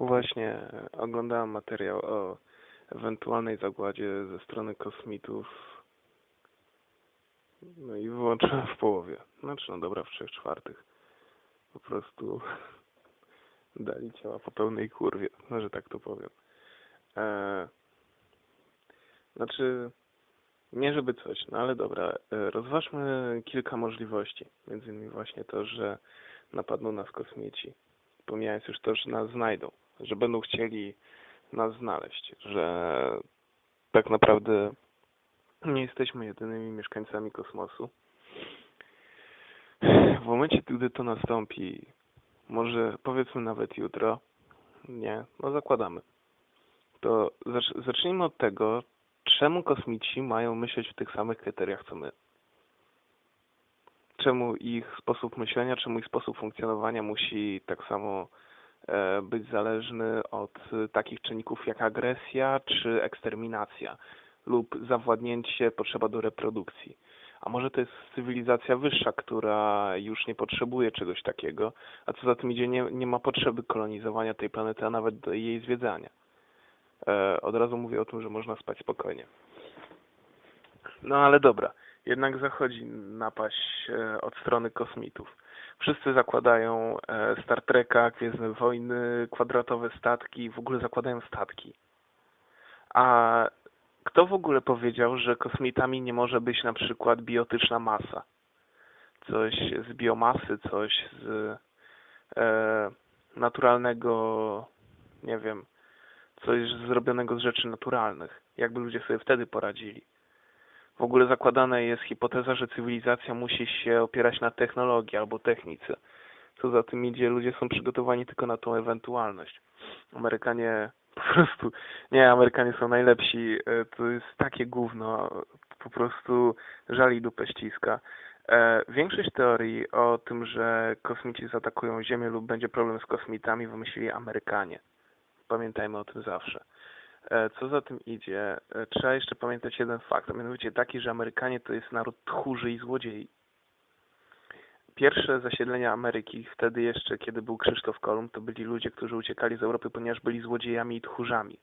Właśnie oglądałem materiał o ewentualnej zagładzie ze strony kosmitów. No i wyłączyłem w połowie. Znaczy, no dobra, w trzech czwartych. Po prostu dali ciała po pełnej kurwie, no, że tak to powiem. Eee, znaczy, nie żeby coś, no ale dobra, e, rozważmy kilka możliwości. Między innymi właśnie to, że napadną nas kosmici. Pomijając już to, że nas znajdą, że będą chcieli nas znaleźć, że tak naprawdę nie jesteśmy jedynymi mieszkańcami kosmosu. W momencie, gdy to nastąpi, może powiedzmy nawet jutro, nie, no zakładamy, to zacz- zacznijmy od tego, czemu kosmici mają myśleć w tych samych kryteriach co my. Czemu ich sposób myślenia, czemu ich sposób funkcjonowania musi tak samo być zależny od e, takich czynników jak agresja czy eksterminacja lub zawładnięcie, potrzeba do reprodukcji. A może to jest cywilizacja wyższa, która już nie potrzebuje czegoś takiego, a co za tym idzie, nie, nie ma potrzeby kolonizowania tej planety, a nawet jej zwiedzania. E, od razu mówię o tym, że można spać spokojnie. No ale dobra, jednak zachodzi napaść e, od strony kosmitów. Wszyscy zakładają e, Star Treka, Gwiezdne Wojny, kwadratowe statki, w ogóle zakładają statki. A kto w ogóle powiedział, że kosmitami nie może być na przykład biotyczna masa? Coś z biomasy, coś z e, naturalnego, nie wiem, coś zrobionego z rzeczy naturalnych. Jakby ludzie sobie wtedy poradzili. W ogóle zakładana jest hipoteza, że cywilizacja musi się opierać na technologii albo technice. Co za tym idzie, ludzie są przygotowani tylko na tą ewentualność. Amerykanie po prostu, nie, Amerykanie są najlepsi. E, To jest takie gówno, po prostu żali dupę ściska. E, Większość teorii o tym, że kosmici zaatakują Ziemię lub będzie problem z kosmitami, wymyślili Amerykanie. Pamiętajmy o tym zawsze. E, Co za tym idzie, e, trzeba jeszcze pamiętać jeden fakt, a mianowicie taki, że Amerykanie to jest naród tchórzy i złodziei. Pierwsze zasiedlenia Ameryki, wtedy jeszcze, kiedy był Krzysztof Kolumb, to byli ludzie, którzy uciekali z Europy, ponieważ byli złodziejami i tchórzami.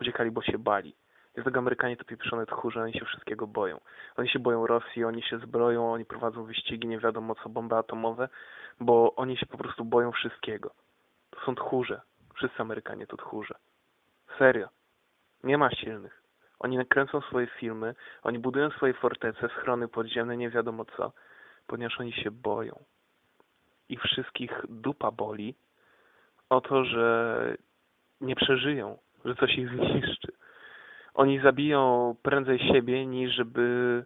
Uciekali, bo się bali. Dlatego Amerykanie to pieprzone tchórze, oni się wszystkiego boją. Oni się boją Rosji, oni się zbroją, oni prowadzą wyścigi, nie wiadomo co, bomby atomowe, bo oni się po prostu boją wszystkiego. To są tchórze. Wszyscy Amerykanie to tchórze. Serio. Nie ma silnych. Oni nakręcą swoje filmy, oni budują swoje fortece, schrony podziemne, nie wiadomo co, ponieważ oni się boją. Ich wszystkich dupa boli o to, że nie przeżyją, że coś ich zniszczy. Oni zabiją prędzej siebie, niż żeby...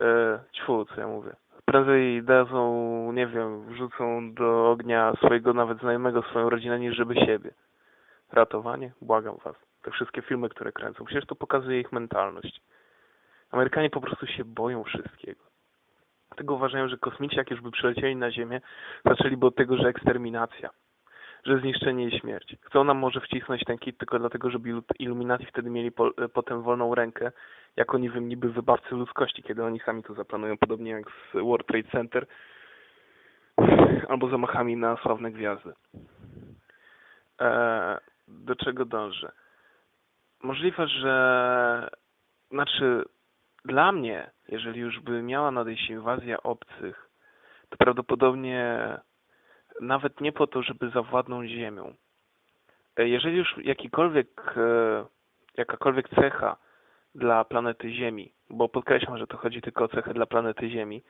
E, co ja mówię. Prędzej dadzą, nie wiem, wrzucą do ognia swojego nawet znajomego, swoją rodzinę, niż żeby siebie. Ratowanie? Błagam was. Te wszystkie filmy, które kręcą. Przecież to pokazuje ich mentalność. Amerykanie po prostu się boją wszystkiego. Dlatego uważają, że kosmici, jak już by przylecieli na Ziemię, zaczęliby od tego, że eksterminacja, że zniszczenie i śmierć. Chcą nam może wcisnąć ten kit tylko dlatego, żeby ilu- Illuminati wtedy mieli po, e, potem wolną rękę, jako wiem, niby wybawcy ludzkości, kiedy oni sami to zaplanują, podobnie jak z World Trade Center, albo zamachami na sławne gwiazdy. E, do czego dążę? Możliwe, że znaczy dla mnie, jeżeli już by miała nadejść inwazja obcych, to prawdopodobnie nawet nie po to, żeby zawładnąć Ziemią. E, Jeżeli już jakikolwiek, e, jakakolwiek cecha dla planety Ziemi, bo podkreślam, że to chodzi tylko o cechę dla planety Ziemi,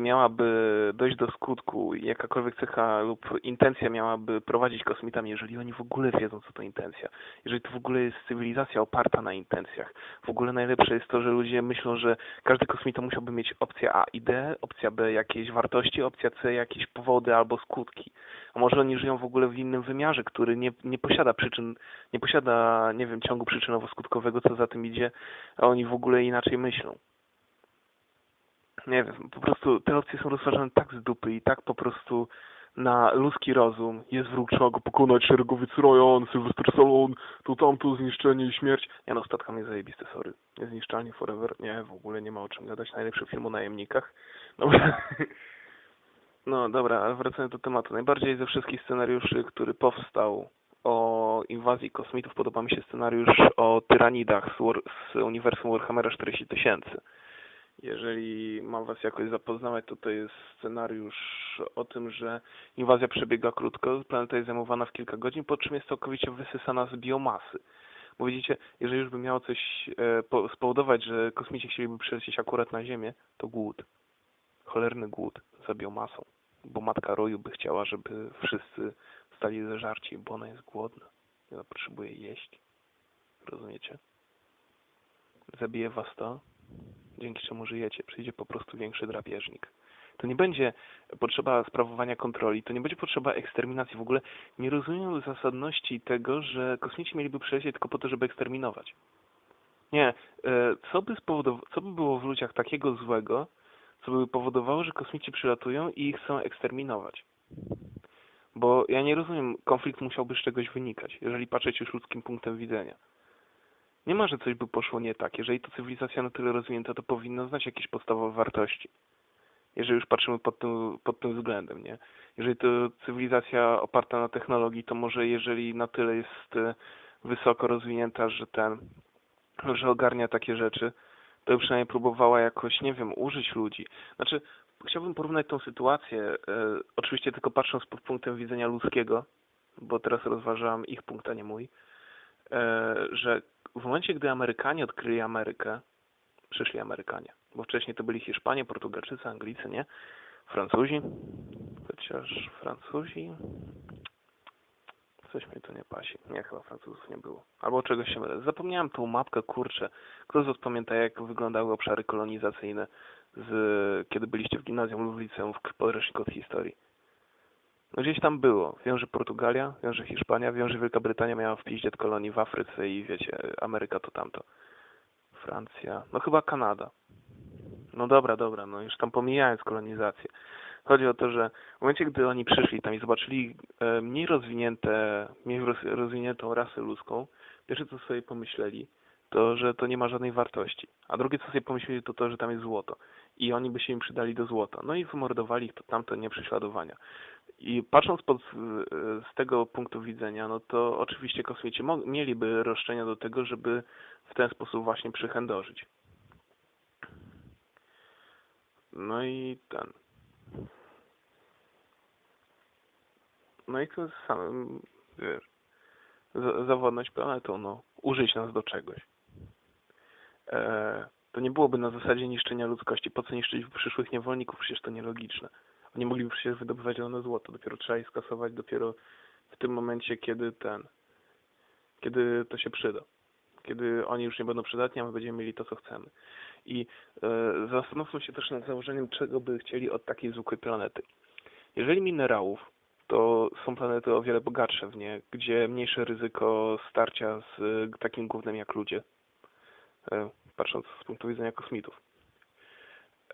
miałaby dojść do skutku, jakakolwiek cecha lub intencja miałaby prowadzić kosmitami, jeżeli oni w ogóle wiedzą, co to intencja, jeżeli to w ogóle jest cywilizacja oparta na intencjach. W ogóle najlepsze jest to, że ludzie myślą, że każdy kosmita musiałby mieć opcję A ideę, opcja B jakieś wartości, opcja C jakieś powody albo skutki. A może oni żyją w ogóle w innym wymiarze, który nie, nie posiada przyczyn, nie posiada, nie wiem, ciągu przyczynowo-skutkowego, co za tym idzie, a oni w ogóle inaczej myślą. Nie wiem, po prostu te opcje są rozważane tak z dupy i tak po prostu na ludzki rozum. Jest wróg, trzeba go pokonać, szeregowiec Ryan, Sylvester Stallone, to tamto, zniszczenie i śmierć. Ja no, statkami jest zajebiste, sorry. Niezniszczalnie forever, nie, w ogóle nie ma o czym gadać. Najlepszy film o najemnikach. Dobra. No dobra, ale wracając do tematu. Najbardziej ze wszystkich scenariuszy, który powstał o inwazji kosmitów podoba mi się scenariusz o tyranidach z, War, z uniwersum Warhammera 40 tysięcy. Jeżeli mam Was jakoś zapoznawać, to to jest scenariusz o tym, że inwazja przebiega krótko, planeta jest zajmowana w kilka godzin, po czym jest całkowicie wysysana z biomasy. Bo widzicie, jeżeli już by miało coś e, spowodować, że kosmici chcieliby przylecieć akurat na Ziemię, to głód. Cholerny głód za biomasą. Bo matka roju by chciała, żeby wszyscy stali zeżarci, bo ona jest głodna. Ona potrzebuje jeść. Rozumiecie? Zabije was to, dzięki czemu żyjecie. Przyjdzie po prostu większy drapieżnik. To nie będzie potrzeba sprawowania kontroli, to nie będzie potrzeba eksterminacji. W ogóle nie rozumiem zasadności tego, że kosmici mieliby przejść tylko po to, żeby eksterminować. Nie. E, co by, co by było w ludziach takiego złego, co by powodowało, że kosmici przylatują i ich chcą eksterminować? Bo ja nie rozumiem, konflikt musiałby z czegoś wynikać, jeżeli patrzeć już ludzkim punktem widzenia. Nie ma, że coś by poszło nie tak. Jeżeli to cywilizacja na tyle rozwinięta, to powinna znać jakieś podstawowe wartości. Jeżeli już patrzymy pod tym, pod tym względem, nie? Jeżeli to cywilizacja oparta na technologii, to może jeżeli na tyle jest e, wysoko rozwinięta, że ten, że ogarnia takie rzeczy, to przynajmniej próbowała jakoś, nie wiem, użyć ludzi. Znaczy, chciałbym porównać tą sytuację, e, oczywiście tylko patrząc pod punktem widzenia ludzkiego, bo teraz rozważam ich punkt, a nie mój, e, że w momencie, gdy Amerykanie odkryli Amerykę, przyszli Amerykanie, bo wcześniej to byli Hiszpanie, Portugalczycy, Anglicy, nie? Francuzi, chociaż Francuzi, coś mi tu nie pasi. Nie, chyba Francuzów nie było. Albo czegoś się mylę. Zapomniałem tą mapkę, kurczę. Kto z was pamięta, jak wyglądały obszary kolonizacyjne, z, kiedy byliście w gimnazjum lub w liceum w podręczniku od historii? No gdzieś tam było. Wiem, że Portugalia, wiem, że Hiszpania, wiem, że Wielka Brytania miała w piździe kolonii w Afryce i wiecie, Ameryka to tamto. Francja, no chyba Kanada. No dobra, dobra, no już tam pomijając kolonizację. Chodzi o to, że w momencie, gdy oni przyszli tam i zobaczyli e, mniej rozwinięte, mniej rozwiniętą rasę ludzką, pierwsze co sobie pomyśleli, to że to nie ma żadnej wartości. A drugie co sobie pomyśleli to to, że tam jest złoto. I oni by się im przydali do złota. No i wymordowali ich to tamto nieprześladowania. I patrząc pod, z tego punktu widzenia, no to oczywiście kosmici mieliby roszczenia do tego, żeby w ten sposób właśnie przychędożyć. No i ten. No i tym samym, wiesz, zawodność planetą, no, użyć nas do czegoś. E, to nie byłoby na zasadzie niszczenia ludzkości. Po co niszczyć przyszłych niewolników? Przecież to nielogiczne. Oni mogliby przecież wydobywać zielone złoto. Dopiero trzeba je skasować dopiero w tym momencie, kiedy ten, kiedy to się przyda. Kiedy oni już nie będą przydatni, a my będziemy mieli to, co chcemy. I e, zastanówmy się też nad założeniem, czego by chcieli od takiej zwykłej planety. Jeżeli minerałów, to są planety o wiele bogatsze w nie, gdzie mniejsze ryzyko starcia z takim głównym jak ludzie, e, patrząc z punktu widzenia kosmitów.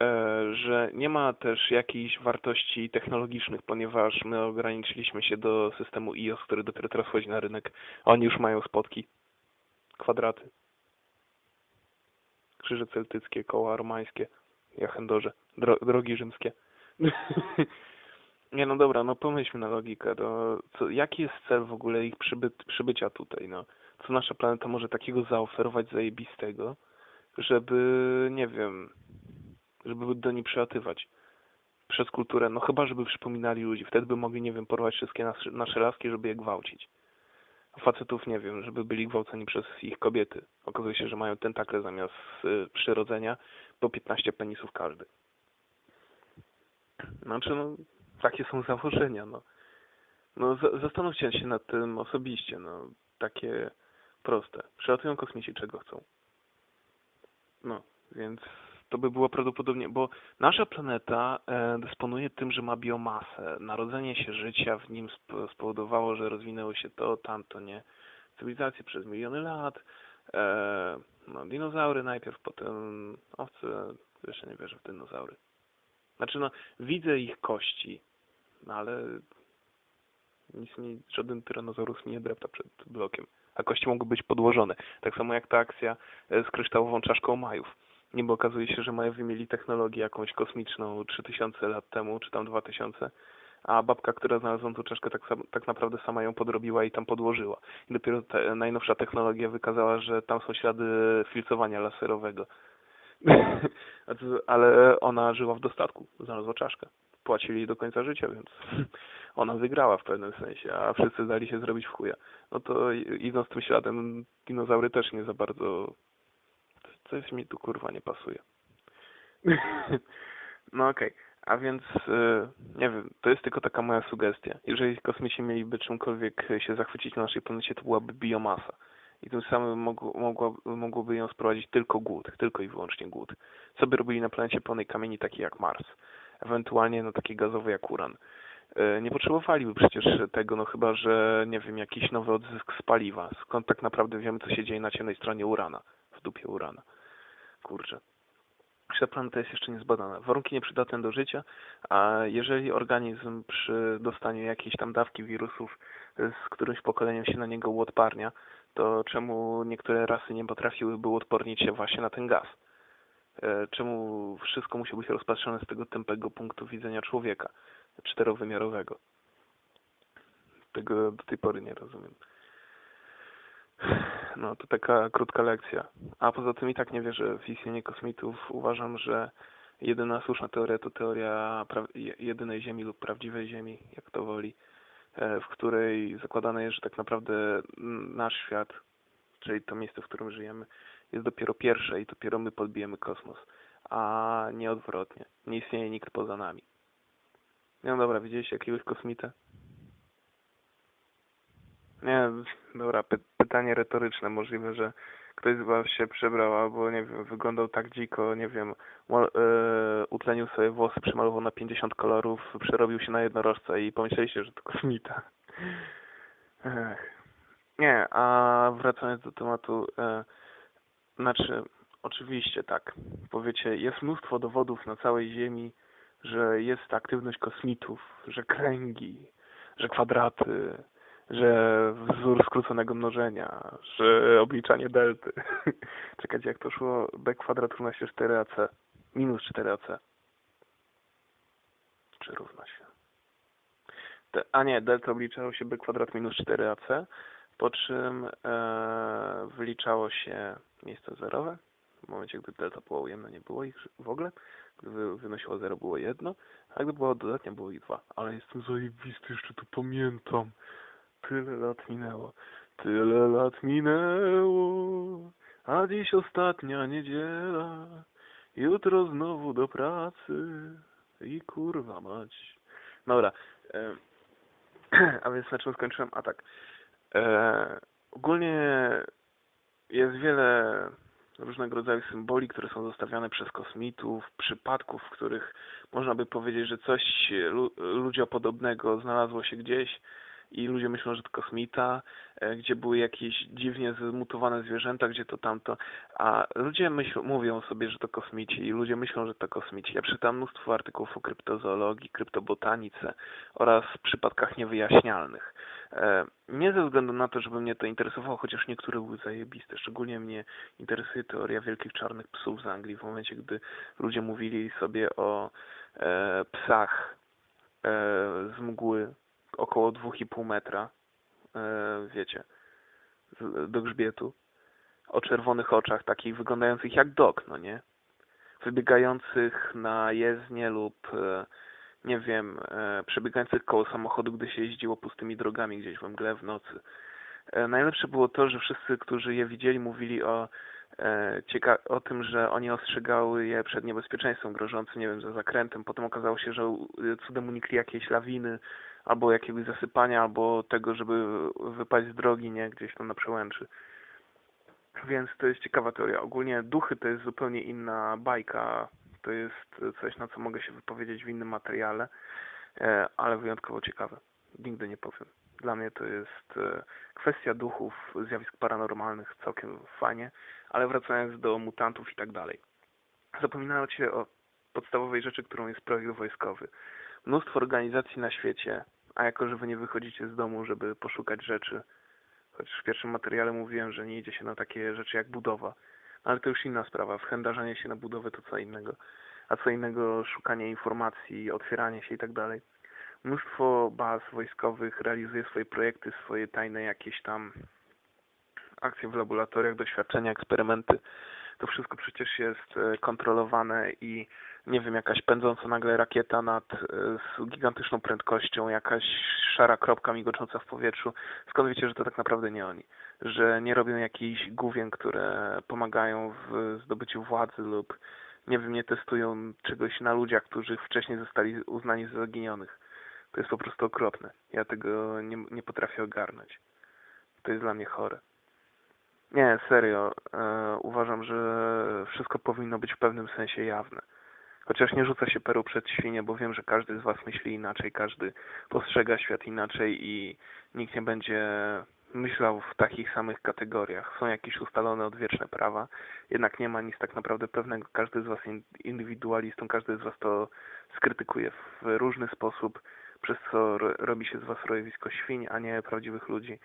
E, że nie ma też jakichś wartości technologicznych, ponieważ my ograniczyliśmy się do systemu iOS, który dopiero teraz wchodzi na rynek. Oni już mają spotki, kwadraty, krzyże celtyckie, koła romańskie, jachendorze, dro drogi rzymskie. nie no dobra, no pomyślmy na logikę. No, co, jaki jest cel w ogóle ich przyby przybycia tutaj? No? Co nasza planeta może takiego zaoferować zajebistego, żeby, nie wiem, żeby do niej przelatywać przez kulturę, no chyba, żeby przypominali ludzi. Wtedy by mogli, nie wiem, porwać wszystkie nasze, nasze laski, żeby je gwałcić. A facetów, nie wiem, żeby byli gwałceni przez ich kobiety. Okazuje się, że mają tentakle zamiast y, przyrodzenia, po 15 penisów każdy. Znaczy, no, takie są założenia, no. No, zastanówcie się nad tym osobiście, no. Takie proste. Przelatują kosmici, czego chcą. No, więc to by było prawdopodobnie, bo nasza planeta e, dysponuje tym, że ma biomasę. Narodzenie się życia w nim spowodowało, że rozwinęło się to, tamto, nie? Cywilizacje przez miliony lat, e, no, dinozaury najpierw, potem owce, jeszcze nie wierzę w dinozaury. Znaczy, no, widzę ich kości, no ale nic mi, żaden tyranozaurus nie drepta przed blokiem, a kości mogą być podłożone. Tak samo jak ta akcja e, z kryształową czaszką Majów niby okazuje się, że Majowie mieli technologię jakąś kosmiczną 3000 lat temu, czy tam 2000, a babka, która znalazła tą czaszkę, tak, tak naprawdę sama ją podrobiła i tam podłożyła. I dopiero te, najnowsza technologia wykazała, że tam są ślady filcowania laserowego. Ale ona żyła w dostatku, znalazła czaszkę. Płacili do końca życia, więc ona wygrała w pewnym sensie, a wszyscy dali się zrobić w chuja. No to idąc tym śladem, dinozaury też nie za bardzo... Coś mi tu kurwa nie pasuje. No okej. Okay. A więc, e, nie wiem, to jest tylko taka moja sugestia. Jeżeli kosmici mieliby czymkolwiek się zachwycić na naszej planecie, to byłaby biomasa. I tym samym mogło, mogłoby ją sprowadzić tylko głód, tylko i wyłącznie głód. Co by robili na planecie pełnej kamieni, takiej jak Mars? Ewentualnie no taki gazowy jak uran. E, nie potrzebowaliby przecież tego, no chyba, że, nie wiem, jakiś nowy odzysk z paliwa. Skąd tak naprawdę wiemy, co się dzieje na ciemnej stronie urana, w dupie urana. Kurczę ta planeta jest jeszcze niezbadana. Warunki nieprzydatne do życia, a jeżeli organizm przy dostaniu jakiejś tam dawki wirusów z którymś pokoleniem się na niego uodparnia, to czemu niektóre rasy nie potrafiłyby uodpornić się właśnie na ten gaz? E, czemu wszystko musi być rozpatrzone z tego tępego punktu widzenia człowieka czterowymiarowego? Tego do tej pory nie rozumiem. No, to taka krótka lekcja. A poza tym i tak nie wierzę w istnienie kosmitów. Uważam, że jedyna słuszna teoria to teoria jedynej Ziemi lub prawdziwej Ziemi, jak to woli, e, w której zakładane jest, że tak naprawdę nasz świat, czyli to miejsce, w którym żyjemy, jest dopiero pierwsze i dopiero my podbijemy kosmos, a nie odwrotnie. Nie istnieje nikt poza nami. No dobra, widzieliście jakiegoś kosmitę? Nie, dobra, py pytanie retoryczne. Możliwe, że ktoś z was się przebrał albo, nie wiem, wyglądał tak dziko, nie wiem, yy, utlenił sobie włosy, przemalował na 50 kolorów, przerobił się na jednorożca i pomyśleliście, że to kosmita. Ech. Nie, a wracając do tematu, e, znaczy, oczywiście tak, powiecie, jest mnóstwo dowodów na całej Ziemi, że jest aktywność kosmitów, że kręgi, że kwadraty, że wzór skróconego mnożenia, że obliczanie delty. Czekajcie, jak to szło? b kwadrat równa się 4ac. Minus 4ac. Czy równa się? Te, a nie, delta obliczało się b kwadrat minus 4ac, po czym e, wyliczało się miejsce zerowe. W momencie, gdy delta było ujemne, nie było ich w ogóle. Gdy wynosiło 0, było jedno, a gdy było dodatnie, było ich dwa. Ale jestem zajebisty, jeszcze to pamiętam. Tyle lat minęło, tyle lat minęło, a dziś ostatnia niedziela. Jutro znowu do pracy i kurwa mać. Dobra, e, a więc na czym skończyłem? A tak. E, ogólnie jest wiele różnego rodzaju symboli, które są zostawiane przez kosmitów, przypadków, w których można by powiedzieć, że coś ludziopodobnego znalazło się gdzieś i ludzie myślą, że to kosmita, e, gdzie były jakieś dziwnie zmutowane zwierzęta, gdzie to tamto, a ludzie myślą, mówią sobie, że to kosmici i ludzie myślą, że to kosmici. Ja przeczytam mnóstwo artykułów o kryptozoologii, kryptobotanice oraz przypadkach niewyjaśnialnych. E, nie ze względu na to, żeby mnie to interesowało, chociaż niektóre były zajebiste. Szczególnie mnie interesuje teoria wielkich czarnych psów z Anglii w momencie, gdy ludzie mówili sobie o e, psach e, z mgły, około 2,5 metra, e, wiecie, do grzbietu, o czerwonych oczach, takich wyglądających jak dog, no nie? Wybiegających na jezdnię lub, e, nie wiem, e, przebiegających koło samochodu, gdy się jeździło pustymi drogami gdzieś we mgle w nocy. Najlepsze było to, że wszyscy, którzy je widzieli, mówili o cieka o tym, że oni ostrzegały je przed niebezpieczeństwem grożącym, nie wiem, za zakrętem. Potem okazało się, że cudem unikli jakiejś lawiny, albo jakiegoś zasypania, albo tego, żeby wypaść z drogi, nie, gdzieś tam na przełęczy. Więc to jest ciekawa teoria. Ogólnie duchy to jest zupełnie inna bajka. To jest coś, na co mogę się wypowiedzieć w innym materiale, e, ale wyjątkowo ciekawe. Nigdy nie powiem. Dla mnie to jest e, kwestia duchów, zjawisk paranormalnych, całkiem fajnie, ale wracając do mutantów i tak dalej. Zapominajcie o podstawowej rzeczy, którą jest projekt wojskowy. Mnóstwo organizacji na świecie, a jako, że wy nie wychodzicie z domu, żeby poszukać rzeczy, choć w pierwszym materiale mówiłem, że nie idzie się na takie rzeczy jak budowa, ale to już inna sprawa. Wchędarzanie się na budowę to co innego, a co innego szukanie informacji, otwieranie się i tak dalej. mnóstwo baz wojskowych realizuje swoje projekty, swoje tajne jakieś tam akcje w laboratoriach, doświadczenia, eksperymenty. To wszystko przecież jest e, kontrolowane i nie wiem, jakaś pędząca nagle rakieta nad, e, z gigantyczną prędkością, jakaś szara kropka migocząca w powietrzu. Skąd wiecie, że to tak naprawdę nie oni? Że nie robią jakichś główien, które pomagają w zdobyciu władzy lub nie wiem, nie testują czegoś na ludziach, którzy wcześniej zostali uznani za zaginionych. To jest po prostu okropne. Ja tego nie, nie potrafię ogarnąć. To jest dla mnie chore. Nie, serio. E, uważam, że wszystko powinno być w pewnym sensie jawne. Chociaż nie rzuca się peru przed świnie, bo wiem, że każdy z Was myśli inaczej, każdy postrzega świat inaczej i nikt nie będzie myślał w takich samych kategoriach. Są jakieś ustalone odwieczne prawa, jednak nie ma nic tak naprawdę pewnego. Każdy z Was indywidualistą, każdy z Was to skrytykuje w różny sposób, przez co robi się z Was rojowisko świń, a nie prawdziwych ludzi.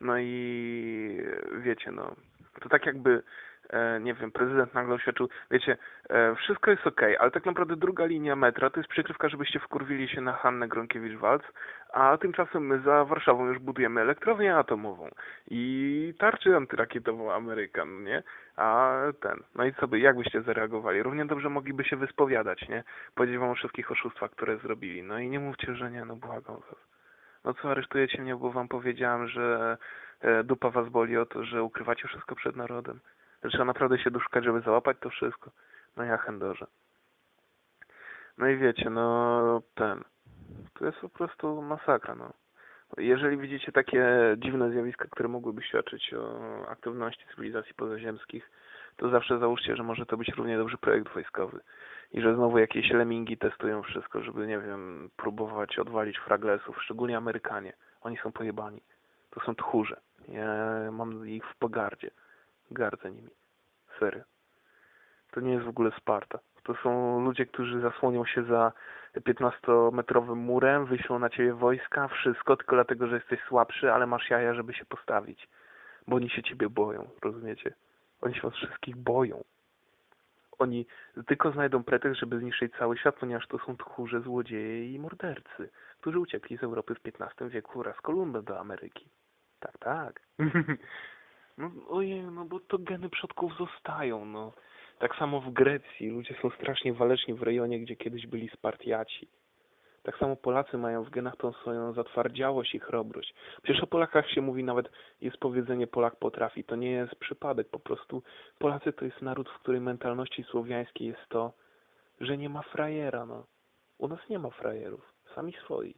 No i wiecie, no, to tak jakby E, nie wiem, prezydent nagle oświadczył, wiecie, e, wszystko jest ok, ale tak naprawdę druga linia metra to jest przykrywka, żebyście wkurwili się na Hannę Gronkiewicz-Waltz, a tymczasem my za Warszawą już budujemy elektrownię atomową i tarczę antyrakietową Amerykan, nie? A ten, no i co by, jak byście zareagowali? Równie dobrze mogliby się wyspowiadać, nie? Powiedzieć wam o wszystkich oszustwach, które zrobili. No i nie mówcie, że nie, no błagam was. No co, aresztujecie mnie, bo wam powiedziałem, że e, dupa was boli o to, że ukrywacie wszystko przed narodem. Trzeba naprawdę się doszukać, żeby załapać to wszystko. No ja chędorze. No i wiecie, no ten. To jest po prostu masakra, no. Jeżeli widzicie takie dziwne zjawiska, które mogłyby świadczyć o aktywności cywilizacji pozaziemskich, to zawsze załóżcie, że może to być równie dobrze projekt wojskowy. I że znowu jakieś lemingi testują wszystko, żeby, nie wiem, próbować odwalić fraglesów, szczególnie Amerykanie. Oni są pojebani. To są tchórze. Ja mam ich w pogardzie gardzę nimi. Serio. To nie jest w ogóle Sparta. To są ludzie, którzy zasłonią się za 15-metrowym murem, wyślą na ciebie wojska, wszystko tylko dlatego, że jesteś słabszy, ale masz jaja, żeby się postawić. Bo oni się ciebie boją, rozumiecie? Oni się was wszystkich boją. Oni tylko znajdą pretekst, żeby zniszczyć cały świat, ponieważ to są tchórze, złodzieje i mordercy, którzy uciekli z Europy w XV wieku wraz z Kolumbem do Ameryki. Tak, tak. No ojej, no bo to geny przodków zostają, no. Tak samo w Grecji. Ludzie są strasznie waleczni w rejonie, gdzie kiedyś byli Spartiaci. Tak samo Polacy mają w genach tą swoją zatwardziałość i chrobrość. Przecież o Polakach się mówi nawet, jest powiedzenie Polak potrafi. To nie jest przypadek. Po prostu Polacy to jest naród, w której mentalności słowiańskiej jest to, że nie ma frajera, no. U nas nie ma frajerów. Sami swoi.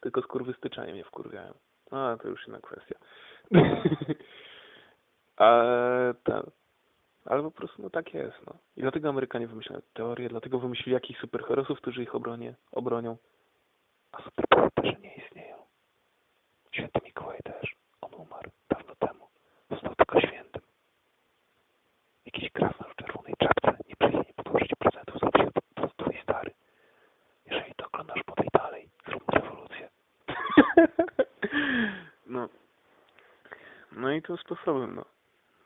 Tylko skurwystyczanie mnie wkurwiają. A, to już inna kwestia. Ale ten. Ale po prostu no tak jest, no. I dlatego Amerykanie wymyślają teorię, dlatego wymyślili jakichś superherosów, którzy ich obronie, obronią. A superbohaterzy nie istnieją. Święty Mikołaj też. On umarł dawno temu. Został tylko świętym. Jakiś krasnal w czerwonej czapce nie przyjdzie nie podłożyć prezentów za to twój stary. Jeżeli to oglądasz, podaj dalej. Zróbmy rewolucję. no. No i tym sposobem, no.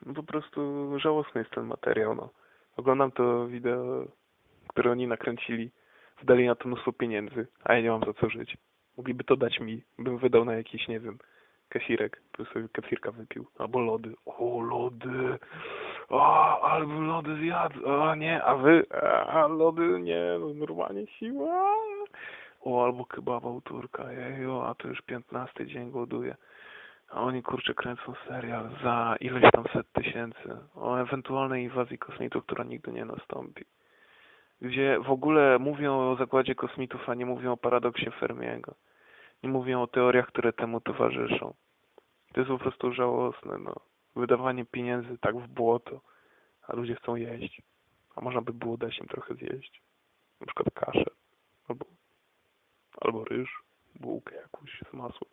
No po prostu żałosny jest ten materiał, no. Oglądam to wideo, które oni nakręcili, wydali na to mnóstwo pieniędzy, a ja nie mam za co żyć. Mogliby to dać mi, bym wydał na jakiś, nie wiem, kasirek, by sobie kefirka wypił, albo lody. O, lody! O, albo lody zjadł! O, nie, a wy? A, lody, nie, no normalnie siła! O, albo kebaba u Turka, jejo, a to już piętnasty dzień głoduje. A oni kurczę kręcą serial za ileś tam set tysięcy o ewentualnej inwazji kosmitów, która nigdy nie nastąpi. Gdzie w ogóle mówią o zakładzie kosmitów, a nie mówią o paradoksie Fermiego. Nie mówią o teoriach, które temu towarzyszą. To jest po prostu żałosne, no. Wydawanie pieniędzy tak w błoto, a ludzie chcą jeść. A można by było dać im trochę zjeść. Na przykład kaszę, albo, albo ryż, bułkę jakąś z masłem.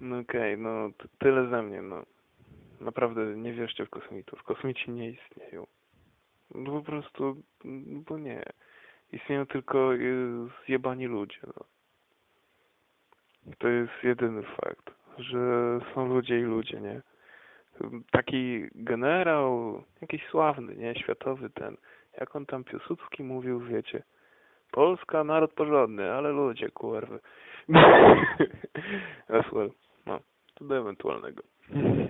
no okej, okay, no tyle ze mnie, no. Naprawdę nie wierzcie w kosmitów. Kosmici nie istnieją. No po prostu, no bo nie. Istnieją tylko y, zjebani ludzie, no. To jest jedyny fakt, że są ludzie i ludzie, nie? Taki generał, jakiś sławny, nie? Światowy ten, jak on tam Piłsudski mówił, wiecie, Polska, naród porządny, ale ludzie, kurwy. As well. No, to do ewentualnego.